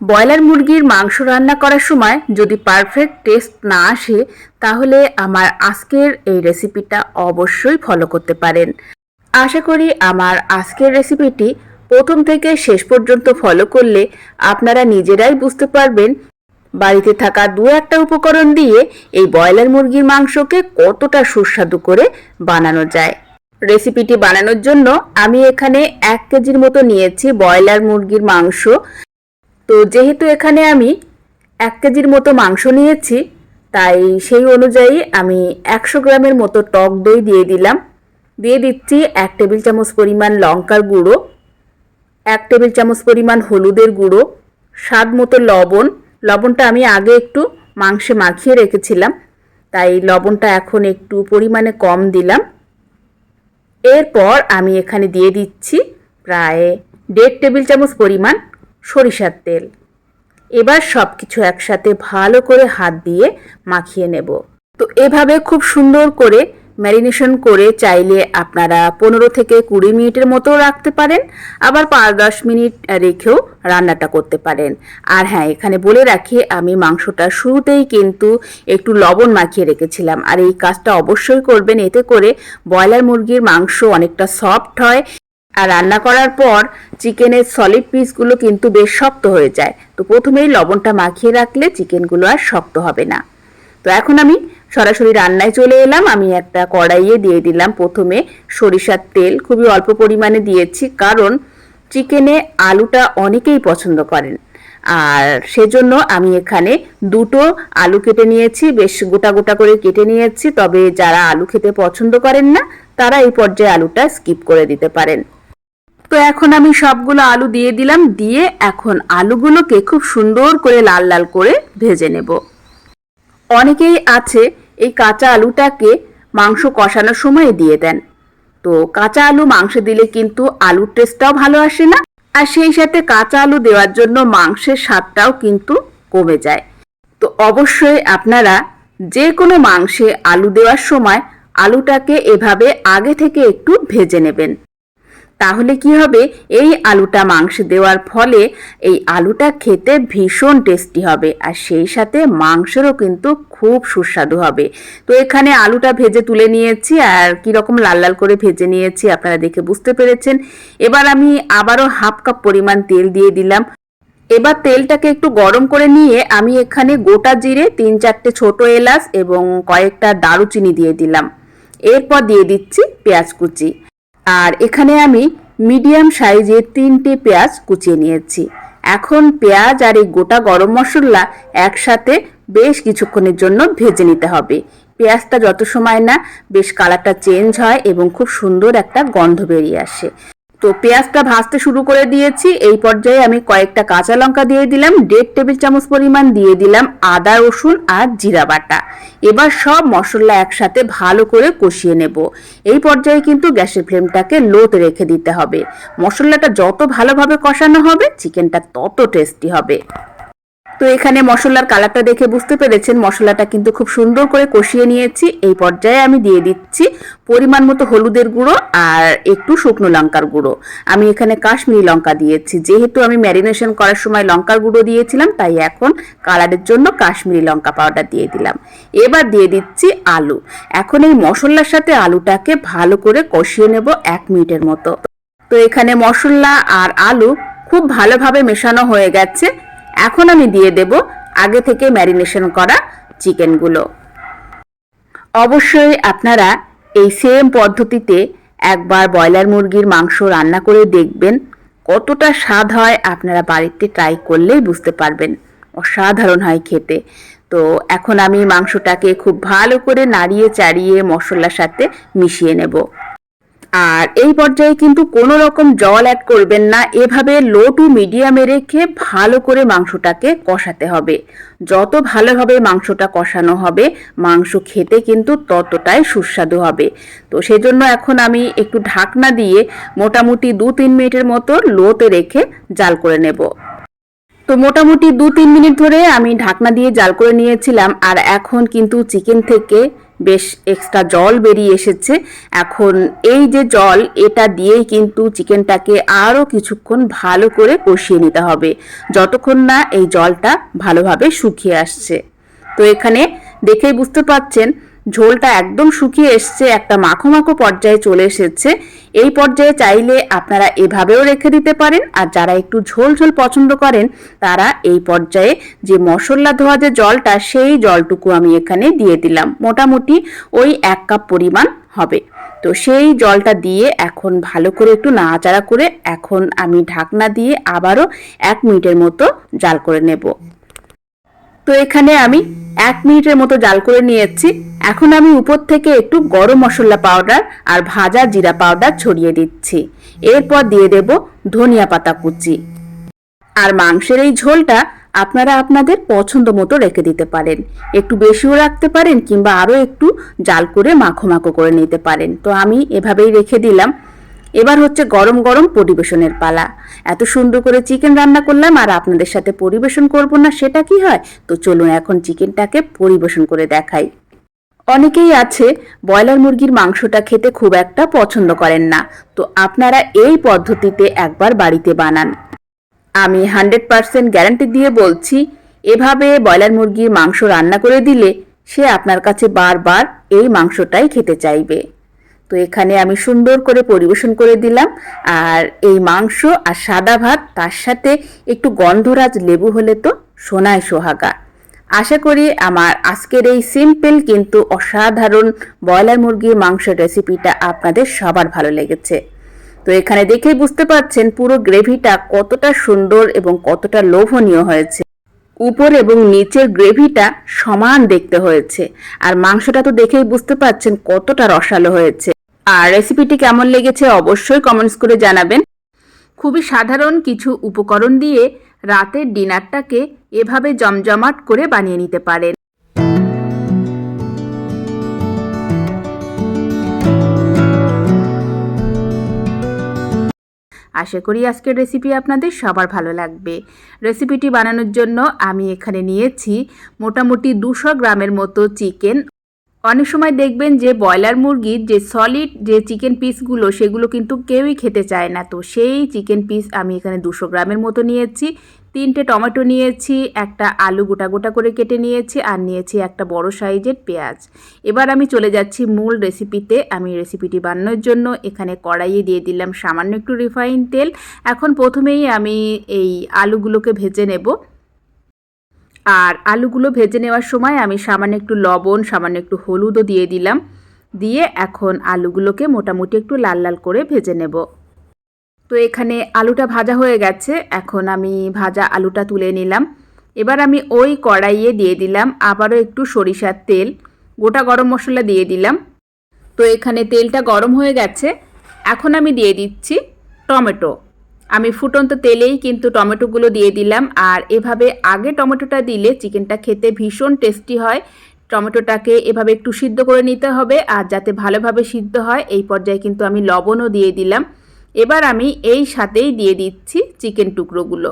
Broiler মুরগির মাংস রান্না করার সময় যদি পারফেক্ট টেস্ট না আসে, তাহলে আমার আজকের এই রেসিপিটা অবশ্যই ফলো করতে পারেন। আশা করি আমার আজকের রেসিপিটি প্রথম থেকে শেষ পর্যন্ত ফলো করলে আপনারা নিজেরাই বুঝতে পারবেন বাড়িতে থাকা দু একটা উপকরণ দিয়ে এই ব্রয়লার মুরগির মাংসকে কতটা সুস্বাদু করে বানানো যায়। রেসিপিটি বানানোর জন্য আমি এখানে এক কেজির মতো নিয়েছি ব্রয়লার মুরগির মাংস। তো যেহেতু এখানে আমি এক কেজির মতো মাংস নিয়েছি, তাই সেই অনুযায়ী আমি একশো গ্রামের মতো টক দই দিয়ে দিলাম। দিয়ে দিচ্ছি এক টেবিল চামচ পরিমাণ লঙ্কার গুঁড়ো, এক টেবিল চামচ পরিমাণ হলুদের গুঁড়ো, স্বাদ মতো লবণ। লবণটা আমি আগে একটু মাংসে মাখিয়ে রেখেছিলাম, তাই লবণটা এখন একটু পরিমাণে কম দিলাম। এরপর আমি এখানে দিয়ে দিচ্ছি প্রায় দেড় টেবিল চামচ পরিমাণ সরিষার তেল। এবার সব কিছু একসাথে ভালো করে হাত দিয়ে মাখিয়ে নেব। তো এভাবে খুব সুন্দর করে ম্যারিনেশন করে চাইলে আপনারা পনেরো থেকে কুড়ি মিনিটের মতো রাখতে পারেন, আবার পাঁচ দশ মিনিট রেখেও রান্নাটা করতে পারেন। আর হ্যাঁ এখানে বলে রাখি, আমি মাংসটা শুরুতেই কিন্তু একটু লবণ মাখিয়ে রেখেছিলাম। আর এই কাজটা অবশ্যই করবেন, এতে করে ব্রয়লার মুরগির মাংস অনেকটা সফট হয় আর রান্না করার পর চিকেনের সলিড পিসগুলো কিন্তু বেশ শক্ত হয়ে যায়। তো প্রথমেই লবণটা মাখিয়ে রাখলে চিকেনগুলো আর শক্ত হবে না। তো এখন আমি সরাসরি রান্নায় চলে এলাম। আমি একটা কড়াইয়ে দিয়ে দিলাম প্রথমে সরিষার তেল। খুবই অল্প পরিমাণে দিয়েছি কারণ চিকেনে আলুটা অনেকেই পছন্দ করেন। আর সেজন্য আমি এখানে দুটো আলু কেটে নিয়েছি। বেশ গোটা গোটা করে কেটে নিয়েছি। তবে যারা আলু খেতে পছন্দ করেন না, তারা এই পর্যায়ে আলুটা স্কিপ করে দিতে পারেন। তো এখন আমি সবগুলো আলু দিয়ে দিলাম, দিয়ে এখন আলুগুলোকে খুব সুন্দর করে লাল লাল করে ভেজে নেব। অনেকেই আছে এই কাঁচা আলুটাকে মাংস কষানোর সময় দিয়ে দেন। তো কাঁচা আলু মাংসে দিলে কিন্তু আলুর টেস্টটাও ভালো আসে না, আর সেই সাথে কাঁচা আলু দেওয়ার জন্য মাংসের স্বাদটাও কিন্তু কমে যায়। তো অবশ্যই আপনারা যে কোনো মাংসে আলু দেওয়ার সময় আলুটাকে এভাবে আগে থেকে একটু ভেজে নেবেন। তাহলে কি হবে? এই আলুটা মাংসে দেওয়ার ফলে এই আলুটা খেতে ভীষণ টেস্টি হবে আর সেই সাথে মাংসেরও কিন্তু খুব সুস্বাদু হবে। তো এখানে আলুটা ভেজে তুলে নিয়েছি আর কীরকম লাল লাল করে ভেজে নিয়েছি আপনারা দেখে বুঝতে পেরেছেন। এবার আমি আবারও হাফ কাপ পরিমাণ তেল দিয়ে দিলাম। এবার তেলটাকে একটু গরম করে নিয়ে আমি এখানে গোটা জিরে তিন চারটে ছোট এলাচ এবং কয়েকটা দারুচিনি দিয়ে দিলাম। এরপর দিয়ে দিচ্ছি পেঁয়াজ কুচি। আর এখানে আমি মিডিয়াম সাইজে তিনটে পেঁয়াজ কুচিয়ে নিয়েছি। এখন পেঁয়াজ আর এই গোটা গরম মশলা একসাথে বেশ কিছুক্ষণের জন্য ভেজে নিতে হবে। পেঁয়াজটা যত সময় না বেশ কালারটা চেঞ্জ হয় এবং খুব সুন্দর একটা গন্ধ বেরিয়ে আসে। তো পেঁয়াজটা ভাজতে শুরু করে দিয়েছি। এই পর্যায়ে আমি কয়েকটা কাঁচা লঙ্কা দিয়ে দিলাম, দেড় টেবিল চামচ পরিমাণ দিয়ে দিলাম আদা, রসুন আর জিরা বাটা। এবার সব মশলা একসাথে ভালো করে কষিয়ে নেব। এই পর্যায়ে কিন্তু গ্যাসের ফ্লেমটাকে লোতে রেখে দিতে হবে। মশলাটা যত ভালোভাবে কষানো হবে, চিকেনটা তত টেস্টি হবে। তো এখানে মশলার কালারটা দেখে বুঝতে পেরেছেন। মশলাটা কিন্তু খুব সুন্দর করে কষিয়ে নিয়েছি। এই পর্যায়ে আমি দিয়ে দিচ্ছি পরিমাণ মতো হলুদের গুঁড়ো আর একটু শুকনো লঙ্কার গুঁড়ো। আমি এখানে কাশ্মীরি লঙ্কা দিয়েছি। যেহেতু আমি ম্যারিনেশন করার সময় লঙ্কার গুঁড়ো দিয়েছিলাম, তাই এখন কালারের জন্য কাশ্মীরি লঙ্কা পাউডার দিয়ে দিলাম। এবার দিয়ে দিচ্ছি আলু। এখন এই মশলার সাথে আলুটাকে ভালো করে কষিয়ে নেব এক মিনিটের মতো। তো এখানে মশলা আর আলু খুব ভালোভাবে মেশানো হয়ে গেছে। এখন আমি দিয়ে দেব আগে থেকে ম্যারিনেশন করা চিকেনগুলো। অবশ্যই আপনারা এই সেম পদ্ধতিতে একবার ব্রয়লার মুরগির মাংস রান্না করে দেখবেন, কতটা স্বাদ হয় আপনারা বাড়িতে ট্রাই করলেই বুঝতে পারবেন। অসাধারণ হয় খেতে। তো এখন আমি মাংসটাকে খুব ভালো করে নাড়িয়ে চাড়িয়ে মশলার সাথে মিশিয়ে নেব। আর এই পর্যায়ে কিন্তু কোনো রকম জল অ্যাড করবেন না। এভাবে লো টু মিডিয়ামে রেখে ভালো করে মাংসটাকে কষাতে হবে। যত ভালোভাবে মাংসটা কষানো হবে, মাংস খেতে কিন্তু ততটাই সুস্বাদু হবে। তো সেজন্য এখন আমি একটু ঢাকনা দিয়ে মোটামুটি দু তিন মিনিটের মতো লোতে রেখে জাল করে নেব। তো মোটামুটি দু তিন মিনিট ধরে আমি ঢাকনা দিয়ে জাল করে নিয়েছিলাম, আর এখন কিন্তু চিকেন থেকে বেশ এক্সট্রা জল বেরিয়ে এসেছে। এখন এই যে জল, এটা দিয়েই কিন্তু চিকেনটাকে আরও কিছুক্ষণ ভালো করে কষিয়ে নিতে হবে, যতক্ষণ না এই জলটা ভালোভাবে শুকিয়ে আসছে। তো এখানে দেখেই বুঝতে পারছেন ঝোলটা একদম শুকিয়ে এসছে, একটা মাখো মাখো পর্যায়ে চলে এসেছে। এই পর্যায়ে চাইলে আপনারা এভাবেও রেখে দিতে পারেন, আর যারা একটু ঝোল ঝোল পছন্দ করেন, তারা এই পর্যায়ে যে মশলা ধোয়া যে জলটা, সেই জলটুকু আমি এখানে দিয়ে দিলাম। মোটামুটি ওই এক কাপ পরিমাণ হবে। তো সেই জলটা দিয়ে এখন ভালো করে একটু নাড়াচাড়া করে এখন আমি ঢাকনা দিয়ে আবারও এক মিনিটের মতো জাল করে নেব। তো এখানে আমি এক মিনিটের মতো জাল করে নিয়েছি। এখন আমি উপর থেকে একটু গরম মশলা পাউডার আর ভাজা জিরা পাউডার ছড়িয়ে দিচ্ছি। এরপর দিয়ে দেব ধনিয়া পাতা কুচি। আর মাংসের এই ঝোলটা আপনারা আপনাদের পছন্দ মতো রেখে দিতে পারেন। একটু বেশিও রাখতে পারেন কিংবা আরও একটু জাল করে মাখো মাখো করে নিতে পারেন। তো আমি এভাবেই রেখে দিলাম। এবার হচ্ছে গরম গরম পরিবেশনের পালা। এত সুন্দর করে চিকেন রান্না করলাম আর আপনাদের সাথে পরিবেশন করব না, সেটা কি হয়? তো চলুন এখন চিকেনটাকে পরিবেশন করে দেখাই। অনেকেই আছে, ব্রয়লার মুরগির মাংসটা খেতে খুব একটা পছন্দ করেন না। তো আপনারা এই পদ্ধতিতে একবার বাড়িতে বানান। আমি হান্ড্রেড পারসেন্ট গ্যারান্টি দিয়ে বলছি, এভাবে ব্রয়লার মুরগির মাংস রান্না করে দিলে সে আপনার কাছে বারবার এই মাংসটাই খেতে চাইবে। তো এখানে আমি সুন্দর করে পরিবেশন করে দিলাম। আর এই মাংস আর সাদা ভাত, তার সাথে একটু গন্ধরাজ লেবু হলে তো সোনায় সোহাগা। আশা করি আমার আজকের এই সিম্পল কিন্তু অসাধারণ ব্রয়লার মুরগির মাংসের রেসিপিটা আপনাদের সবার ভালো লেগেছে। তো এখানে দেখেই বুঝতে পারছেন পুরো গ্রেভিটা কতটা সুন্দর এবং কতটা লোভনীয় হয়েছে। উপর এবং নিচের গ্রেভিটা সমান দেখতে হয়েছে। আর মাংসটা তো দেখেই বুঝতে পারছেন কতটা রসালো হয়েছে। আর রেসিপিটি কেমন লেগেছে অবশ্যই কমেন্টস করে জানাবেন। খুবই সাধারণ কিছু উপকরণ দিয়ে রাতের ডিনারটাকে এভাবে জমজমাট করে বানিয়ে নিতে পারেন। আশা করি আজকের রেসিপি আপনাদের সবার ভালো লাগবে। রেসিপিটি বানানোর জন্য আমি এখানে নিয়েছি মোটামুটি দুশো গ্রামের মতো চিকেন অনেক সময় দেখবেন যে ব্রয়লার মুরগির যে সলিড যে চিকেন পিসগুলো সেগুলো কিন্তু কেউই খেতে চায় না। তো সেই চিকেন পিস আমি এখানে দুশো গ্রামের মতো নিয়েছি, তিনটে টমেটো নিয়েছি, একটা আলু গোটা গোটা করে কেটে নিয়েছি, আর নিয়েছি একটা বড় সাইজের পেঁয়াজ। এবার আমি চলে যাচ্ছি মূল রেসিপিতে আমি রেসিপিটি বানানোর জন্য এখানে কড়াইয়ে দিয়ে দিলাম সামান্য একটু রিফাইন তেল। এখন প্রথমেই আমি এই আলুগুলোকে ভেজে নেব। আর আলুগুলো ভেজে নেওয়ার সময় আমি সামান্য একটু লবণ, সামান্য একটু হলুদও দিয়ে দিলাম। দিয়ে এখন আলুগুলোকে মোটামুটি একটু লাল লাল করে ভেজে নেব। তো এখানে আলুটা ভাজা হয়ে গেছে। এখন আমি ভাজা আলুটা তুলে নিলাম। এবার আমি ওই কড়াইয়ে দিয়ে দিলাম আবারও একটু সরিষার তেল। গোটা গরম মশলা দিয়ে দিলাম। তো এখানে তেলটা গরম হয়ে গেছে। এখন আমি দিয়ে দিচ্ছি টমেটো। আমি ফুটন্ত তেলেই কিন্তু টমেটোগুলো দিয়ে দিলাম। আর এভাবে আগে টমেটোটা দিলে চিকেনটা খেতে ভীষণ টেস্টি হয়। টমেটোটাকে এভাবে একটু সিদ্ধ করে নিতে হবে আর যাতে ভালোভাবে সিদ্ধ হয়, এই পর্যায়ে কিন্তু আমি লবণও দিয়ে দিলাম। এবার আমি এই সাথেই দিয়ে দিচ্ছি চিকেন টুকরোগুলো।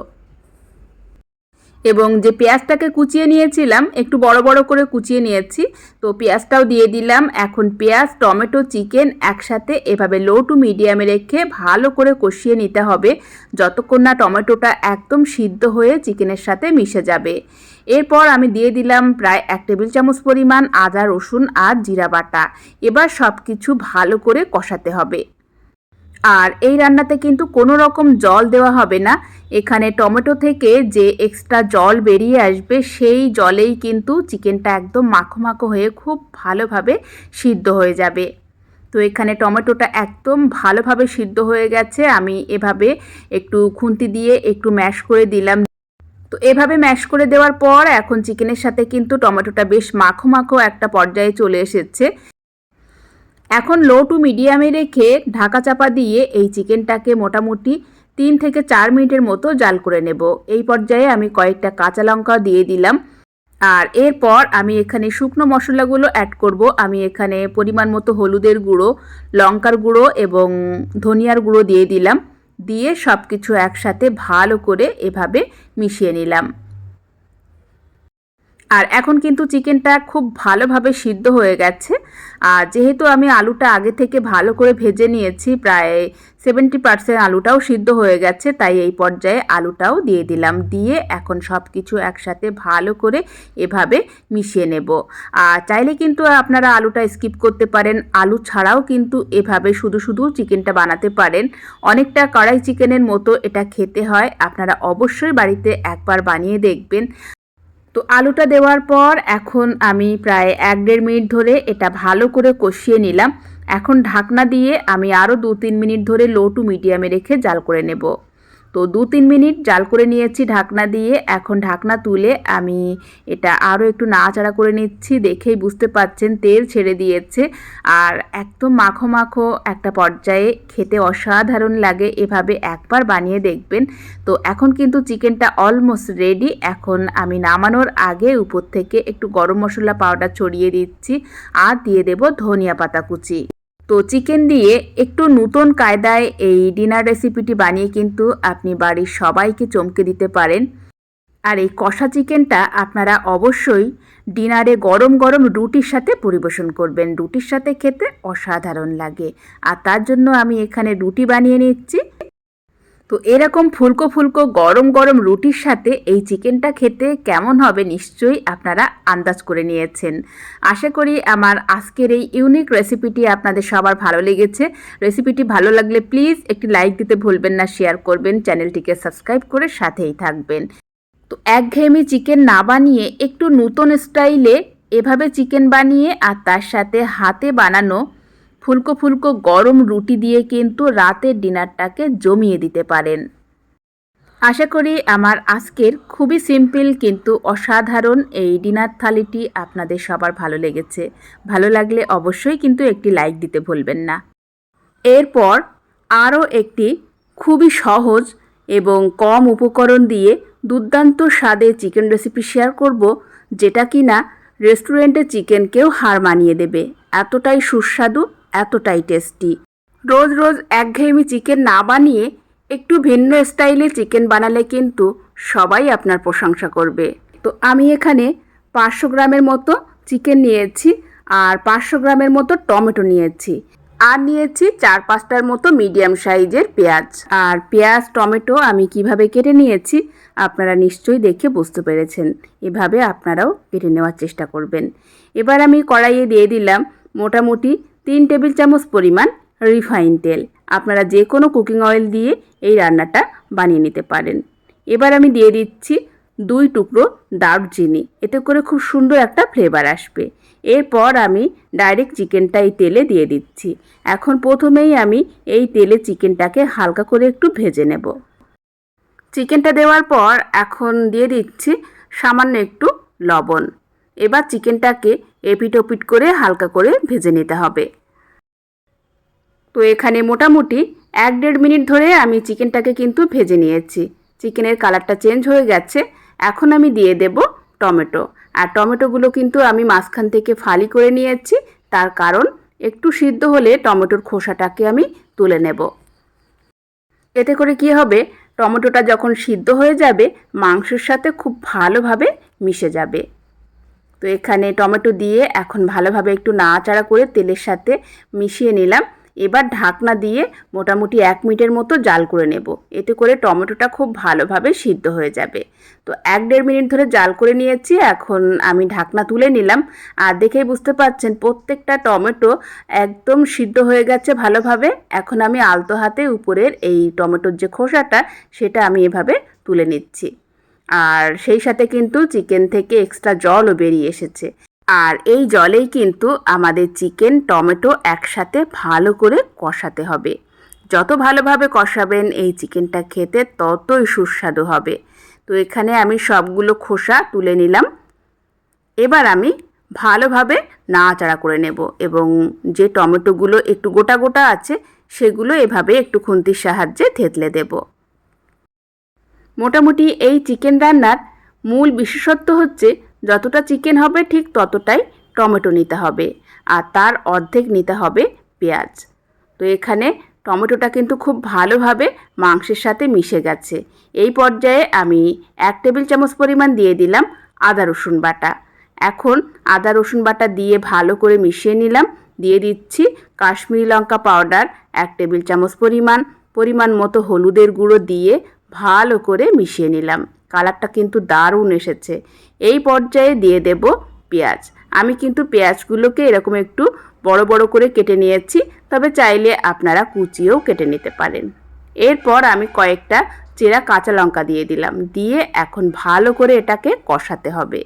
এবং যে পেঁয়াজটাকে কুচিয়ে নিয়েছিলাম, একটু বড় বড় করে কুচিয়ে নিয়েছি, তো পেঁয়াজটাও দিয়ে দিলাম। এখন পেঁয়াজ, টমেটো, চিকেন একসাথে এভাবে লো টু মিডিয়ামে রেখে ভালো করে কষিয়ে নিতে হবে। যতক্ষণ না টমেটোটা একদম সিদ্ধ হয়ে চিকেনের সাথে মিশে যাবে। এরপর আমি দিয়ে দিলাম প্রায় এক টেবিল চামচ পরিমাণ আদা, রসুন আর জিরা বাটা। এবার সব কিছু ভালো করে কষাতে হবে। আর এই রান্নাতে কিন্তু কোনো রকম জল দেওয়া হবে না। এখানে টমেটো থেকে যে এক্সট্রা জল বেরিয়ে আসবে, সেই জলেই কিন্তু চিকেনটা একদম মাখো মাখো হয়ে খুব ভালোভাবে সিদ্ধ হয়ে যাবে। তো এখানে টমেটোটা একদম ভালোভাবে সিদ্ধ হয়ে গেছে। আমি এভাবে একটু খুন্তি দিয়ে একটু ম্যাশ করে দিলাম। তো এভাবে ম্যাশ করে দেওয়ার পর এখন চিকেনের সাথে কিন্তু টমেটোটা বেশ মাখো মাখো একটা পর্যায়ে চলে এসেছে। এখন লো টু মিডিয়ামে রেখে ঢাকা চাপা দিয়ে এই চিকেনটাকে মোটামুটি তিন থেকে চার মিনিটের মতো জাল করে নেব। এই পর্যায়ে আমি কয়েকটা কাঁচা লঙ্কা দিয়ে দিলাম। আর এরপর আমি এখানে শুকনো মশলাগুলো অ্যাড করব। আমি এখানে পরিমাণ মতো হলুদের গুঁড়ো, লঙ্কার গুঁড়ো এবং ধনিয়ার গুঁড়ো দিয়ে দিলাম। দিয়ে সব কিছু একসাথে ভালো করে এভাবে মিশিয়ে নিলাম। আর এখন কিন্তু চিকেনটা খুব ভালোভাবে সিদ্ধ হয়ে গেছে। আর যেহেতু আমি আলুটা আগে থেকে ভালো করে ভেজে নিয়েছি, প্রায় সেভেন্টি পার্সেন্ট আলুটাও সিদ্ধ হয়ে গেছে, তাই এই পর্যায়ে আলুটাও দিয়ে দিলাম। দিয়ে এখন সব কিছু একসাথে ভালো করে এভাবে মিশিয়ে নেব। আর চাইলে কিন্তু আপনারা আলুটা স্কিপ করতে পারেন, আলু ছাড়াও কিন্তু এভাবে শুধু শুধু চিকেনটা বানাতে পারেন। অনেকটা কড়াই চিকেনের মতো এটা খেতে হয়, আপনারা অবশ্যই বাড়িতে একবার বানিয়ে দেখবেন। তো আলুটা দেওয়ার পর এখন আমি প্রায় এক দেড় মিনিট ধরে এটা ভালো করে কষিয়ে নিলাম। এখন ঢাকনা দিয়ে আমি আরও দু তিন মিনিট ধরে লো টু মিডিয়ামে রেখে জাল করে নেব। তো দু তিন মিনিট জাল করে নিয়েছি ঢাকনা দিয়ে। এখন ঢাকনা তুলে আমি এটা আরও একটু নাড়াচাড়া করে নিচ্ছি, দেখেই বুঝতে পাচ্ছেন তেল ছেড়ে দিয়েছে। আর একদম মাখো মাখো একটা পর্যায়ে খেতে অসাধারণ লাগে, এভাবে একবার বানিয়ে দেখবেন। তো এখন কিন্তু চিকেনটা অলমোস্ট রেডি এখন আমি নামানোর আগে উপর থেকে একটু গরম মশলা পাউডার ছড়িয়ে দিচ্ছি, আর দিয়ে দেব ধনিয়া পাতা কুচি। তো চিকেন দিয়ে একটু নতুন কায়দায় এই ডিনার রেসিপিটি বানিয়ে কিন্তু আপনি বাড়ির সবাইকে চমকে দিতে পারেন। আর এই কষা চিকেনটা আপনারা অবশ্যই ডিনারে গরম গরম রুটির সাথে পরিবেশন করবেন। রুটির সাথে খেতে অসাধারণ লাগে। আর তার জন্য আমি এখানে রুটি বানিয়ে নিচ্ছি। তো এরকম ফুলকো ফুলকো গরম গরম রুটির সাথে এই চিকেনটা খেতে কেমন হবে নিশ্চয়ই আপনারা আন্দাজ করে নিয়েছেন। আশা করি আমার আজকের এই ইউনিক রেসিপিটি আপনাদের সবার ভালো লেগেছে। রেসিপিটি ভালো লাগলে প্লিজ একটি লাইক দিতে ভুলবেন না, শেয়ার করবেন, চ্যানেলটিকে সাবস্ক্রাইব করে সাথেই থাকবেন। তো একঘেয়েমি চিকেন না বানিয়ে একটু নতুন স্টাইলে এভাবে চিকেন বানিয়ে আর তার সাথে হাতে বানানো ফুলকো ফুলকো গরম রুটি দিয়ে কিন্তু রাতের ডিনারটাকে জমিয়ে দিতে পারেন। আশা করি আমার আজকের খুবই সিম্পল কিন্তু অসাধারণ এই ডিনার থালিটি আপনাদের সবার ভালো লেগেছে। ভালো লাগলে অবশ্যই কিন্তু একটি লাইক দিতে ভুলবেন না। এরপর আরও একটি খুবই সহজ এবং কম উপকরণ দিয়ে দুর্দান্ত স্বাদে চিকেন রেসিপি শেয়ার করব, যেটা কি না রেস্টুরেন্টে চিকেনকেও হার মানিয়ে দেবে। এতটাই সুস্বাদু এতটাই টেস্টি। রোজ রোজ একঘেয়েমি চিকেন না বানিয়ে একটু ভিন্ন স্টাইলে চিকেন বানালে কিন্তু সবাই আপনার প্রশংসা করবে। তো আমি এখানে পাঁচশো গ্রামের মতো চিকেন নিয়েছি আর পাঁচশো গ্রামের মতো টমেটো নিয়েছি। আর নিয়েছি চার পাঁচটার মতো মিডিয়াম সাইজের পেঁয়াজ। আর পেঁয়াজ, টমেটো আমি কীভাবে কেটে নিয়েছি আপনারা নিশ্চয়ই দেখে বুঝতে পেরেছেন। এভাবে আপনারাও কেটে নেওয়ার চেষ্টা করবেন। এবার আমি কড়াইয়ে দিয়ে দিলাম মোটামুটি তিন টেবিল চামচ পরিমাণ রিফাইন তেল। আপনারা যে কোনো কুকিং অয়েল দিয়ে এই রান্নাটা বানিয়ে নিতে পারেন। এবার আমি দিয়ে দিচ্ছি দুই টুকরো দারুচিনি। এতে করে খুব সুন্দর একটা ফ্লেভার আসবে। এরপর আমি ডাইরেক্ট চিকেনটা এই তেলে দিয়ে দিচ্ছি। এখন প্রথমেই আমি এই তেলে চিকেনটাকে হালকা করে একটু ভেজে নেব। চিকেনটা দেওয়ার পর এখন দিয়ে দিচ্ছি সামান্য একটু লবণ। এবার চিকেনটাকে এপিট ওপিট করে হালকা করে ভেজে নিতে হবে। তো এখানে মোটামুটি এক দেড় মিনিট ধরে আমি চিকেনটাকে কিন্তু ভেজে নিয়েছি। চিকেনের কালারটা চেঞ্জ হয়ে গেছে। এখন আমি দিয়ে দেব টমেটো। আর টমেটোগুলো কিন্তু আমি মাঝখান থেকে ফালি করে নিয়েছি। তার কারণ একটু সিদ্ধ হলে টমেটোর খোসাটাকে আমি তুলে নেব। এতে করে কি হবে? টমেটোটা যখন সিদ্ধ হয়ে যাবে, মাংসের সাথে খুব ভালোভাবে মিশে যাবে। তো এখানে টমেটো দিয়ে এখন ভালোভাবে একটু নাড়াচাড়া করে তেলের সাথে মিশিয়ে নিলাম। এবার ঢাকনা দিয়ে মোটামুটি এক মিনিটের মতো জাল করে নেব। এতে করে টমেটোটা খুব ভালোভাবে সিদ্ধ হয়ে যাবে। তো এক দেড় মিনিট ধরে জাল করে নিয়েছি, এখন আমি ঢাকনা তুলে নিলাম। আর দেখেই বুঝতে পাচ্ছেন প্রত্যেকটা টমেটো একদম সিদ্ধ হয়ে গেছে ভালোভাবে। এখন আমি আলতো হাতে উপরের এই টমেটোর যে খোসাটা, সেটা আমি এভাবে তুলে নিচ্ছি। আর সেই সাথে কিন্তু চিকেন থেকে এক্সট্রা জলও বেরিয়ে এসেছে। আর এই জলেই কিন্তু আমাদের চিকেন, টমেটো একসাথে ভালো করে কষাতে হবে। যত ভালোভাবে কষাবেন এই চিকেনটা খেতে ততই সুস্বাদু হবে। তো এখানে আমি সবগুলো খোসা তুলে নিলাম। এবার আমি ভালোভাবে নাড়াচাড়া করে নেব এবং যে টমেটোগুলো একটু গোটা গোটা আছে, সেগুলো এভাবে একটু খুন্তির সাহায্যে থেতলে দেব। মোটামুটি এই চিকেন রান্নার মূল বিশেষত্ব হচ্ছে যতটা চিকেন হবে ঠিক ততটাই টমেটো নিতে হবে আর তার অর্ধেক নিতে হবে পেঁয়াজ। তো এখানে টমেটোটা কিন্তু খুব ভালোভাবে মাংসের সাথে মিশে গেছে। এই পর্যায়ে আমি এক টেবিল চামচ পরিমাণ দিয়ে দিলাম আদা, রসুন বাটা। এখন আদা, রসুন বাটা দিয়ে ভালো করে মিশিয়ে নিলাম। দিয়ে দিচ্ছি কাশ্মীরি লঙ্কা পাউডার এক টেবিল চামচ পরিমাণ। পরিমাণ মতো হলুদের গুঁড়ো দিয়ে ভালো করে মিশিয়ে নিলাম। কালারটা কিন্তু দারুণ এসেছে। এই পর্যায়ে দিয়ে দেব পেঁয়াজ। আমি কিন্তু পেঁয়াজগুলোকে এরকম একটু বড় বড় করে কেটে নিয়েছি, তবে চাইলে আপনারা কুচিয়েও কেটে নিতে পারেন। এরপর আমি কয়েকটা চেরা কাঁচা লঙ্কা দিয়ে দিলাম। দিয়ে এখন ভালো করে এটাকে কষাতে হবে।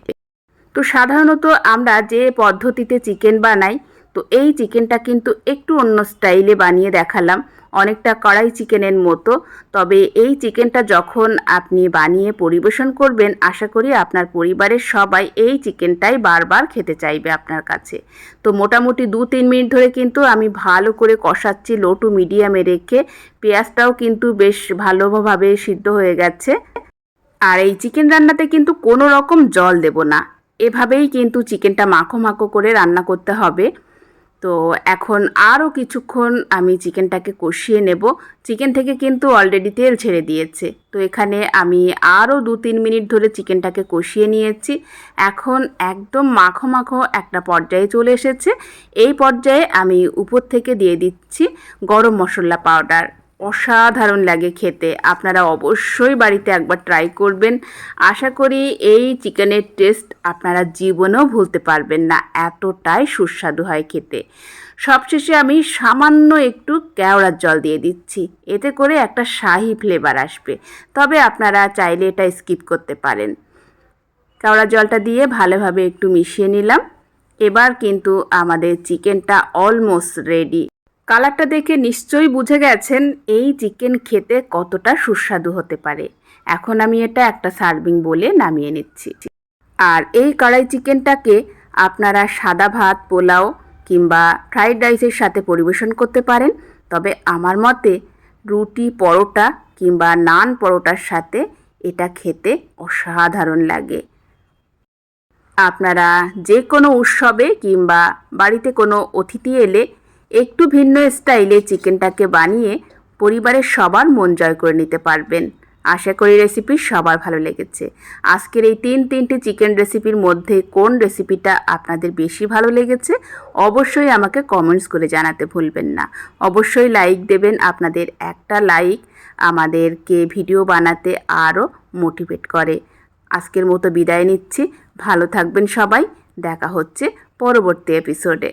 তো সাধারণত আমরা যে পদ্ধতিতে চিকেন বানাই, তো এই চিকেনটা কিন্তু একটু অন্য স্টাইলে বানিয়ে দেখালাম। অনেকটা কড়াই চিকেনের মতো। তবে এই চিকেনটা যখন আপনি বানিয়ে পরিবেশন করবেন, আশা করি আপনার পরিবারের সবাই এই চিকেনটাই বারবার খেতে চাইবে আপনার কাছে। তো মোটামুটি দু তিন মিনিট ধরে কিন্তু আমি ভালো করে কষাচ্ছি লো টু মিডিয়ামে রেখে। পেঁয়াজটাও কিন্তু বেশ ভালোভাবে সিদ্ধ হয়ে গেছে। আর এই চিকেন রান্নাতে কিন্তু কোনো রকম জল দেব না। এভাবেই কিন্তু চিকেনটা মাখো মাখো করে রান্না করতে হবে। তো এখন আরও কিছুক্ষণ আমি চিকেনটাকে কষিয়ে নেব। চিকেন থেকে কিন্তু অলরেডি তেল ছেড়ে দিয়েছে। তো এখানে আমি আরও দু তিন মিনিট ধরে চিকেনটাকে কষিয়ে নিয়েছি। এখন একদম মাখো মাখো একটা পর্যায়ে চলে এসেছে। এই পর্যায়ে আমি উপর থেকে দিয়ে দিচ্ছি গরম মশলা পাউডার। অসাধারণ লাগে খেতে। আপনারা অবশ্যই বাড়িতে একবার ট্রাই করবেন। আশা করি এই চিকেনের টেস্ট আপনারা জীবনেও ভুলতে পারবেন না। এতটাই সুস্বাদু হয় খেতে। সবশেষে আমি সামান্য একটু কেওড়ার জল দিয়ে দিচ্ছি। এতে করে একটা শাহি ফ্লেভার আসবে। তবে আপনারা চাইলে এটা স্কিপ করতে পারেন। কেওড়ার জলটা দিয়ে ভালোভাবে একটু মিশিয়ে নিলাম। এবার কিন্তু আমাদের চিকেনটা অলমোস্ট রেডি কালারটা দেখে নিশ্চয়ই বুঝে গেছেন এই চিকেন খেতে কতটা সুস্বাদু হতে পারে। এখন আমি এটা একটা সার্ভিং বলে নামিয়ে নিচ্ছি। আর এই কড়াই চিকেনটাকে আপনারা সাদা ভাত, পোলাও কিংবা ফ্রাইড রাইসের সাথে পরিবেশন করতে পারেন। তবে আমার মতে রুটি পরোটা কিংবা নান পরোটার সাথে এটা খেতে অসাধারণ লাগে। আপনারা যে কোনো উৎসবে কিংবা বাড়িতে কোনো অতিথি এলে একটু ভিন্ন স্টাইলে চিকেনটাকে বানিয়ে পরিবারের সবার মন জয় করে নিতে পারবেন। আশা করি রেসিপি সবার ভালো লেগেছে। আজকের এই তিন তিনটি চিকেন রেসিপির মধ্যে কোন রেসিপিটা আপনাদের বেশি ভালো লেগেছে, অবশ্যই আমাকে কমেন্টস করে জানাতে ভুলবেন না। অবশ্যই লাইক দেবেন, আপনাদের একটা লাইক আমাদেরকে ভিডিও বানাতে আরও মোটিভেট করে। আজকের মতো বিদায় নিচ্ছি। ভালো থাকবেন সবাই। দেখা হচ্ছে পরবর্তী এপিসোডে।